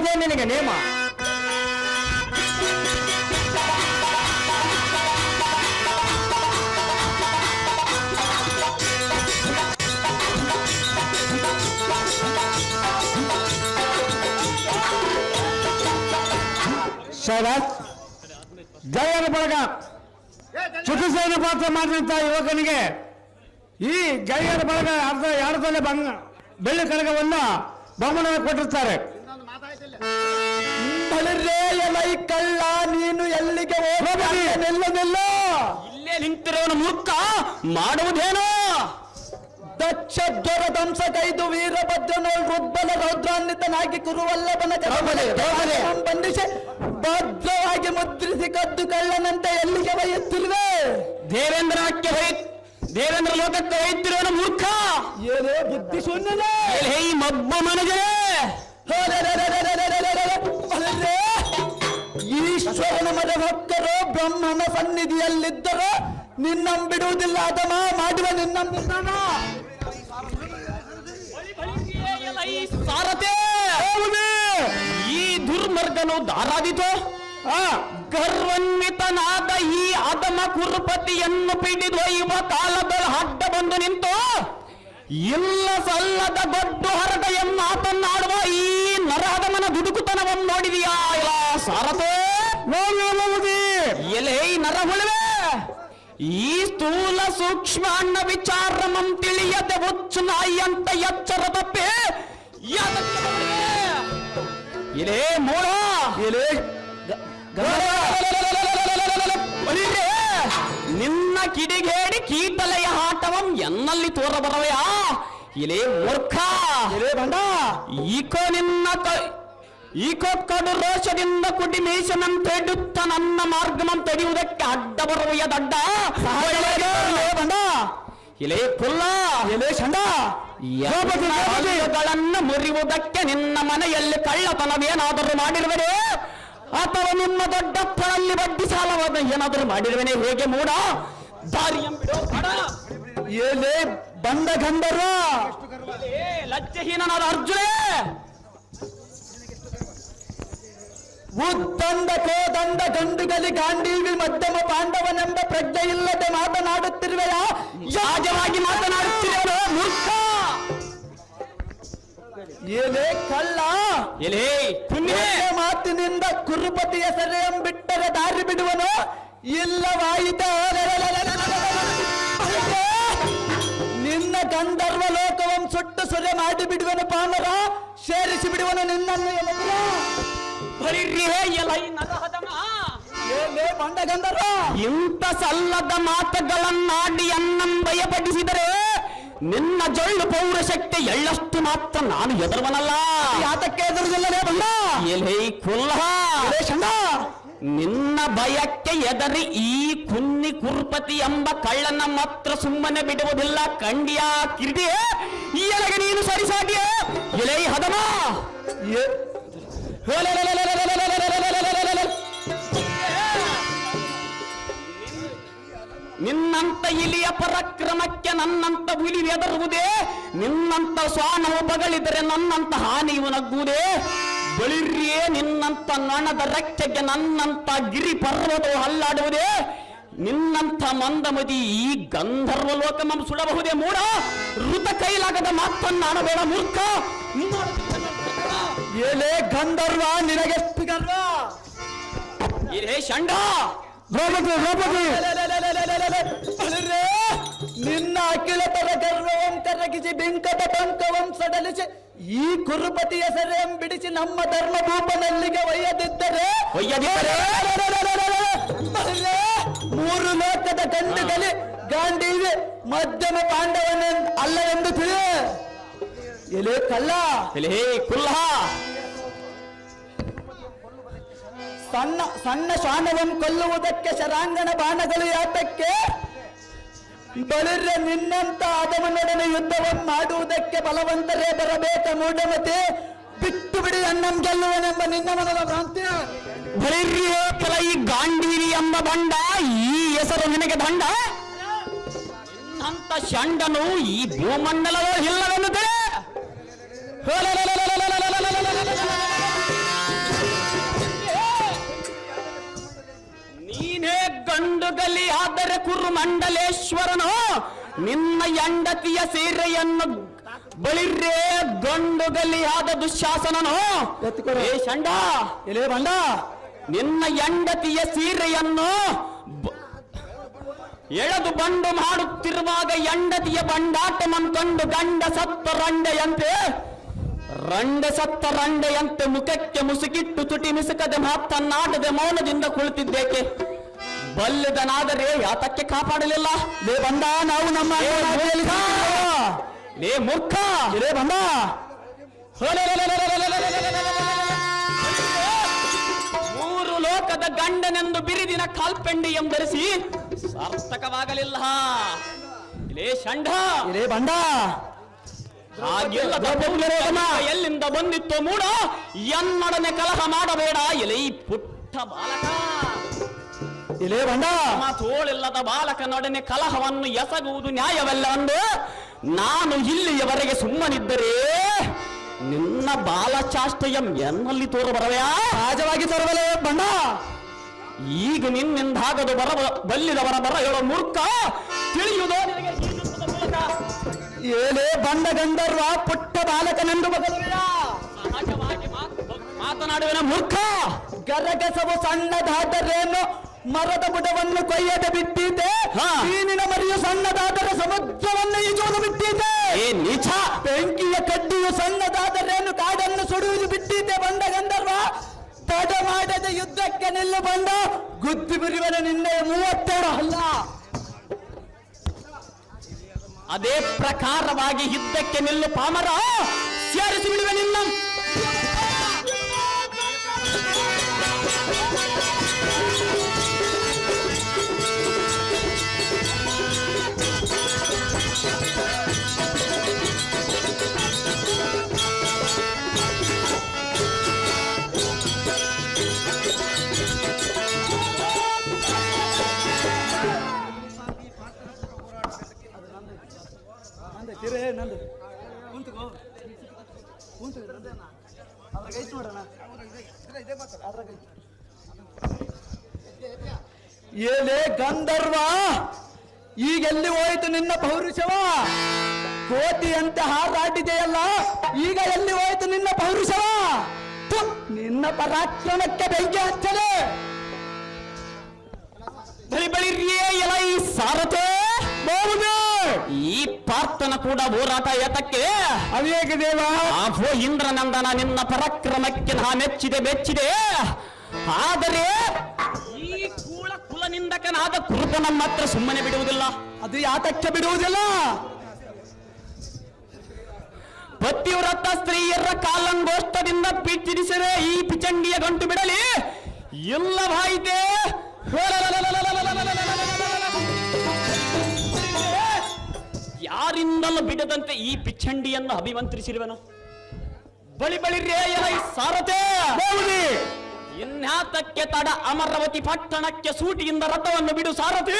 ಇದೆ ನಿನಗೆ ನೇಮ ಶರತ್ ಜಯನ ಬಳಗ ಚಿಕಿತ್ಸೆಯನ್ನು ಪಾತ್ರ ಮಾಡಿದಂತ ಯುವಕನಿಗೆ ಈ ಗೆಳೆಯರ ಬಳಗ ಅರ್ಧ ಎರಡದಲ್ಲಿ ಬಂಗ ಬೆಳ್ಳಿ ಕನಕವನ್ನು ಬಹುಮಾನ ಕೊಟ್ಟಿರ್ತಾರೆ ಬಳಿರೇ ಎಲೈ ಕಳ್ಳ ನೀನು ಎಲ್ಲಿಗೆ ಹೋಗಬೇಡಿ ನಿಲ್ಲ ನಿಲ್ಲ. ಇಲ್ಲೇ ನಿಂತಿರೋನು ಮೂರ್ಖ. ಮಾಡುವುದೇನೋ? ದಕ್ಷ ಜ್ವರ ದಂಶ ಕೈದು ವೀರಭದ್ರನ ರುದ್ಬಲ ರೌದ್ರಾನ್ವಿತನಾಗಿ ಕುರುವಲ್ಲಭನ ಬಂಧಿಸಿ ಭದ್ರವಾಗಿ ಮುದ್ರಿಸಿ ಕದ್ದು ಕಳ್ಳನಂತೆ ಎಲ್ಲಿಗೆ ಬಯತ್ತಿರುವೆ ದೇವೇಂದ್ರಕ್ಕೆ ಹೋಯ್ ದೇವೇಂದ್ರ ಲೋಕಕ್ಕೆ ಹೋಯ್ತಿರೋನು ಮೂರ್ಖ. ಏನೇ ಬುದ್ಧಿ ಈ ಮಬ್ಬ ಬಳಿರೇ, ಈಶ್ವರನ ಮದ ಭಕ್ತರು ಬ್ರಹ್ಮನ ಸನ್ನಿಧಿಯಲ್ಲಿದ್ದರು ನಿನ್ನಂಬಿಡುವುದಿಲ್ಲ ಅದಮ ಮಾಡುವ ನಿನ್ನಂ ಸಾರಥೆ ಈ ದುರ್ಮರ್ಗನು ದಾರಾದಿತು. ಗರ್ವನ್ವಿತನಾದ ಈ ಅದಮ ಕುರುಪತಿಯನ್ನು ಪಿಡಿದೊಯ್ಯುವ ಕಾಲದಲ್ಲಿ ಅಡ್ಡ ಬಂದು ನಿಂತು ಇಲ್ಲ ಸಲ್ಲದ ದೊಡ್ಡ ಹರಟೆಯನ್ನು ಮಾತನ್ನಾಡುವ ಈ ನರಹದಮನ ದುಡುಕುತನವನ್ನು ನೋಡಿದೀಯಾ ಇಲ್ಲ ಸಾರಥೆ ಎಲೆ ನರ ಹುಳುವೆ ಈ ಸ್ಥೂಲ ಸೂಕ್ಷ್ಮ ಅಣ್ಣ ವಿಚಾರಮಂ ತಿಳಿಯದೆ ಹುಚ್ಚು ನಾಯಿ ಅಂತ ಎಚ್ಚರ ತಪ್ಪಿ? ಎಲೆ ಮೋಡ ಎಲೆ ನಿನ್ನ ಕಿಡಿಗೇಡಿ ಕೀಟಲೆಯ ಆಟವಂ ಎನ್ನಲ್ಲಿ ತೋರಬರವೆಯಾ ಇಲೇ ಮೂರ್ಖ. ಇಲೇ ಬಂಡ ಈಕೋ ನಿನ್ನ ಈಕೋ ಕಡು ರೋಷದಿಂದ ಕುಡಿ ಮೀಸನಂತೆಡುತ್ತ ನನ್ನ ಮಾರ್ಗಮಂ ತಡೆಯುವುದಕ್ಕೆ ಅಡ್ಡ ಬರುವೆಯ ದಡ್ಡ. ಬಂಡ ಇಲೇ ಕುಲ್ಲ. ಎಲೆ ಚಂಡ ಗಳನ್ನು ಮುರಿಯುವುದಕ್ಕೆ ನಿನ್ನ ಮನೆಯಲ್ಲಿ ಕಳ್ಳತನವೇನಾದರೂ ಮಾಡಿರುವರೆ? ಅಥವಾ ನಿಮ್ಮ ದೊಡ್ಡಪ್ಪನಲ್ಲಿ ಬಡ್ಡಿ ಸಾಲವಾದ ಏನಾದರೂ ಮಾಡಿರುವೆನೆ? ಹೇಗೆ ಮೂಡ? ದಾರಿಯಂಬಿಡೋ ಏಲೇ ಬಂದ ಗಂಧರ್ವ ಲಜ್ಜಹೀನಾದ ಅರ್ಜುನೇ. ಉದ್ದಂದ ಕೋದಂಡ ಗಂಡುಗಲಿ ಗಾಂಧೀವಿ ಮಧ್ಯಮ ಪಾಂಡವನೆಂಬ ಪ್ರಜ್ಞೆ ಇಲ್ಲದೆ ಮಾತನಾಡುತ್ತಿರುವೆಯಾ? ಯಾಜವಾಗಿ ಮಾತನಾಡುತ್ತಿರೋ ಮೂರ್ಖ. ಎಲೆ ಕಲ್ಲ. ಎಲೇ ಪುಣ್ಯ ಮಾತಿನಿಂದ ಕುರುಪತಿಯ ಹೆಸರೇ ಬಿಟ್ಟರೆ ದಾರಿ ಬಿಡುವನು. ಇಲ್ಲವಾಯಿತ ನಿನ್ನ ಗಂಧರ್ವ ಲೋಕವಂ ಸುಟ್ಟು ಸುರೆ ಮಾಡಿ ಬಿಡುವನು ಪಾಮರ. ಸೇರಿಸಿ ಬಿಡುವನು ನಿನ್ನನ್ನು ಏನೇ ಬಂಡ ಗಂಧರ್ವ. ಇಂಥ ಸಲ್ಲದ ಮಾತುಗಳನ್ನಾಡಿ ಅನ್ನಂ ಭಯಪಡಿಸಿದರೆ ನಿನ್ನ ಜೊಳ್ಳು ಪೌರಶಕ್ತಿ ಎಳ್ಳಷ್ಟು ಮಾತ್ರ ನಾನು ಎದುರುವನಲ್ಲ ಯಾತಕ್ಕೆ ಎದುರುದಿಲ್ಲನೇ ಬಂದ ಎಲೇ ಕುಲ್ಲ ನಿನ್ನ ಭಯಕ್ಕೆ ಎದರಿ ಈ ಕುನ್ನಿ ಕುರ್ಪತಿ ಎಂಬ ಕಳ್ಳನ ಮಾತ್ರ ಸುಮ್ಮನೆ ಬಿಡುವುದಿಲ್ಲ ಕಂಡಿಯ ಕಿರಿಡಿ ಈ ಎಲೆಗೆ ನೀನು ಸರಿಸಾಟಿಯೇ ಎಲೇ ಹದಮ ನಿನ್ನಂತ ಇಲಿಯ ಪರಕ್ರಮಕ್ಕೆ ನನ್ನಂತ ಹುಲಿ ಎದರುವುದೇ ನಿನ್ನಂತ ಸ್ವಾನವು ಬಗಳಿದರೆ ನನ್ನಂತ ಹಾನಿಯು ನಗ್ಗುವುದೇ. ಬಳಿರಿಯೇ ನಿನ್ನಂತ ನಣದ ರಕ್ಷೆಗೆ ನನ್ನಂತ ಗಿರಿ ಪರ್ವತವು ಹಲ್ಲಾಡುವುದೇ. ನಿನ್ನಂಥ ಮಂದಮದಿ ಈ ಗಂಧರ್ವ ಲೋಕ ನಮ್ಮ ಸುಡಬಹುದೇ ಮೂಡ ಋತ ಕೈಲಾಗದ ಮಾತನ್ನಾಡಬೇಡ ಮೂರ್ಖ. ಏಲೇ ಗಂಧರ್ವ ನಿನಗೆಷ್ಟು ಗರ್ವ? ಏಲೇ ಷಂಡ. ದ್ರೌಪದಿ ದ್ರೌಪದಿ. ಅಳಿರೇ, ನಿನ್ನ ಪದ ಗರ್ವವಂ ಕರಗಿಸಿ ಬಿಂಕದ ಪಂಕವಂ ಸಡಲಿಸಿ ಈ ಕುರುಪತಿ ಹೆಸರೇಂ ಬಿಡಿಸಿ ನಮ್ಮ ಧರ್ಮ ಭೂಪನಲ್ಲಿಗೆ ಒಯ್ಯದಿದ್ದರೆ? ಅಳಿರೇ, ಮೂರು ಲೋಕದ ಗಂಡುಗಲಿ ಗಾಂಡೀವಿ ಮಧ್ಯಮ ಪಾಂಡವನ ಅಲ್ಲ ಎಂದು ತಿಳಿ ಎಲೆ ಕಲ್ಲ? ಎಲೆ ಕುಲ್ಲ ಸಣ್ಣ ಸಣ್ಣ ಶಾನವನ್ನು ಕೊಲ್ಲುವುದಕ್ಕೆ ಶರಾಂಗಣ ಬಾಣಗಳು ಯಾತಕ್ಕೆ? ಬಳಿರ್ರೆ ನಿನ್ನಂತ ಅದವನೊಡನೆ ಯುದ್ಧವನ್ನು ಮಾಡುವುದಕ್ಕೆ ಬಲವಂತರೇ ಬರಬೇಕ ಮೂಢಮತಿ? ಬಿಟ್ಟು ಬಿಡಿ ಅನ್ನಂ ಗೆಲ್ಲುವನೆಂಬ ನಿನ್ನ ಮನದ ಭ್ರಾಂತಿ ಬಳಿರಿಯೇ ಕೆಲ ಈ ಗಾಂಡೀರಿ ಎಂಬ ಬಂಡ ಈ ಹೆಸರು ನಿನಗೆ ದಂಡ ಅಂತ ಶಂಡನು ಈ ಭೂಮಂಡಲವೋ ಇಲ್ಲವೆನ್ನುತ್ತದೆ ಮಂಡಲೇಶ್ವರನು. ನಿನ್ನ ಹೆಂಡತಿಯ ಸೀರೆಯನ್ನು ಬಳಿರ್ರೇ ಗಂಡುಗಲಿ ಆದ ದುಶಾಸನನು. ಏ ಷಂಡ ಎಲೆ ಬಂಡ ನಿನ್ನ ಹೆಂಡತಿಯ ಸೀರೆಯನ್ನು ಎಳೆದು ಬಂಡು ಮಾಡುತ್ತಿರುವಾಗ ಹೆಂಡತಿಯ ಬಂಡಾಟ ಕಂಡು ಗಂಡ ಸತ್ತ ರಂಡೆಯಂತೆ ರಂಡೆ ಸತ್ತ ರಂಡೆಯಂತೆ ಮುಖಕ್ಕೆ ಮುಸುಕಿಟ್ಟು ತುಟಿ ಮಿಸುಕದೆ ಮಾತನ್ನಾಡದೆ ಮೌನದಿಂದ ಕುಳಿತಿದ್ದೇಕೆ? ಬಲ್ಲದನಾದರೆ ಯಾತಕ್ಕೆ ಕಾಪಾಡಲಿಲ್ಲ? ಲೇ ಬಂದ ನಾವು ನಮ್ಮ ಲೇ ಮೂರ್ಖ! ಲೇ ಬಂದ! ಮೂರು ಲೋಕದ ಗಂಡನೆಂದು ಬಿರಿದಿನ ಕಾಲ್ಪೆಂಡಿ ಎಂಬರಿಸಿ ಸಾರ್ಥಕವಾಗಲಿಲ್ಲ. ಲೇ ಷಂಡ ಲೇ ಬಂಡ ಎಲ್ಲಿಂದ ಬಂದಿತ್ತು ಮೂಡ ಎನ್ನೊಡನೆ ಕಲಹ ಮಾಡಬೇಡ ಎಲೆ ಪುಟ್ಟ ಬಾಲಕ! ಎಲೆ ಬಂಡ ತೋಳಿಲ್ಲದ ಬಾಲಕನೊಡನೆ ಕಲಹವನ್ನು ಎಸಗುವುದು ನ್ಯಾಯವಲ್ಲ ಅಂದು ನಾನು ಇಲ್ಲಿಯವರೆಗೆ ಸುಮ್ಮನಿದ್ದರೆ ನಿನ್ನ ಬಾಲಚಾಷ್ಟಯಂ ಎನ್ನಲ್ಲಿ ತೋರಬರವ್ಯಾ ಸಹಜವಾಗಿ ತರಬಲೆ ಬಂಡ ಈಗ ನಿನ್ನಿಂದಾಗದು ಬರ ಬಲ್ಲಿದವರ ಬರ ಹೇಳೋ ಮೂರ್ಖ ತಿಳಿಯುವುದೋ ನಿನಗೆ ಈ ಯುದ್ಧದ ಮೂಲಕ. ಏಲೇ ಬಂಡ ಗಂಧರ್ವ ಪುಟ್ಟ ಬಾಲಕನೆಂದು ಬದಲಿಲ್ಲ ಸಹಜವಾಗಿ ಮಾತು- ಮಾತನಾಡುವನ ಮೂರ್ಖ. ಗರಗಸವು ಸಣ್ಣದಾದರೇನು ಮರದ ಬುಡವನ್ನು ಕೊಯ್ಯದೆ ಹಾ. ಮೀನಿನ ಮರಿಯು ಸಣ್ಣದಾದರೆ ಸಮುದ್ರವನ್ನು ಈಜುವುದು ಬಿಟ್ಟಿದೆ ನಿಜ ಬೆಂಕಿಯ ಕಡ್ಡಿಯು ಸಣ್ಣದಾದರೆ ಕಾಡನ್ನು ಸುಡುವುದು ಬಿಟ್ಟಿದೆ ಬಂದ ಗಂಧರ್ವ ತಡ ಮಾಡದೆ ಯುದ್ಧಕ್ಕೆ ನಿಲ್ಲು ಬಂದ. ಗುದ್ದಿ ಬಿರುವನ ನಿನ್ನೆ ಮೂವತ್ತೆರಡು ಅಲ್ಲ. ಅದೇ ಪ್ರಕಾರವಾಗಿ ಯುದ್ಧಕ್ಕೆ ನಿಲ್ಲು ಪಾಮರ. ಸೇರಿಸಿ ಬಿಡುವೆ ನಿನ್ನ. ಏಲೇ ಗಂಧರ್ವ, ಈಗೆಲ್ಲಿ ಹೋಯಿತು ನಿನ್ನ ಪೌರುಷವ? ಅಂತ ಹಾರಾಡಿದೆಯಲ್ಲ, ಈಗ ಎಲ್ಲಿ ಹೋಯಿತು ನಿನ್ನ ಪೌರುಷವ? ನಿನ್ನ ಪರಾಕ್ರಮಕ್ಕೆ ಬೆಂಕಿ ಹಚ್ಚಲೆ. ಬಳಿ ಬಳಿರಿಯೇ ಎಲೈ ಸಾರತೆ ಬಹುದೇ ಈ ಪಾರ್ಥನ ಕೂಡ ಹೋರಾಟ ಏತಕ್ಕೆ ಅವಿವೇಕ ದೇವ. ಇಂದ್ರನಂದನ ನಿನ್ನ ಪರಾಕ್ರಮಕ್ಕೆ ನಾ ಮೆಚ್ಚಿದೆ ಮೆಚ್ಚಿದೆ. ಆದರೆ ಈ ಕೂಳ ಕುಲನಿಂದಕನಾದ ನಮ್ಮ ಮಾತ್ರ ಸುಮ್ಮನೆ ಬಿಡುವುದಿಲ್ಲ. ಅದು ಯಾತಕ್ಕೆ ಬಿಡುವುದಿಲ್ಲ? ಪತಿವ್ರತ ಸ್ತ್ರೀಯರ ಕಾಲಂಗೋಷ್ಟದಿಂದ ಪಿಚ್ಚಿರಿಸಿರೆ ಈ ಪಿಚಂಡಿಯ ಗಂಟು ಬಿಡಲಿ. ಇಲ್ಲವಾಯಿತೆ ಯಾರಿಂದಲೂ ಬಿಡದಂತೆ ಈ ಪಿಚ್ಚಂಡಿಯನ್ನು ಅಭಿಮಂತ್ರಿಸಿರುವನು. ಬಳಿ ಬಳಿ ರೇಯ ಸಾರಥೆ. ಇನ್ಯಾತಕ್ಕೆ ತಡ ಅಮರಾವತಿ ಪಟ್ಟಣಕ್ಕೆ ಸೂಟಿಯಿಂದ ರಥವನ್ನು ಬಿಡು ಸಾರಥಿ.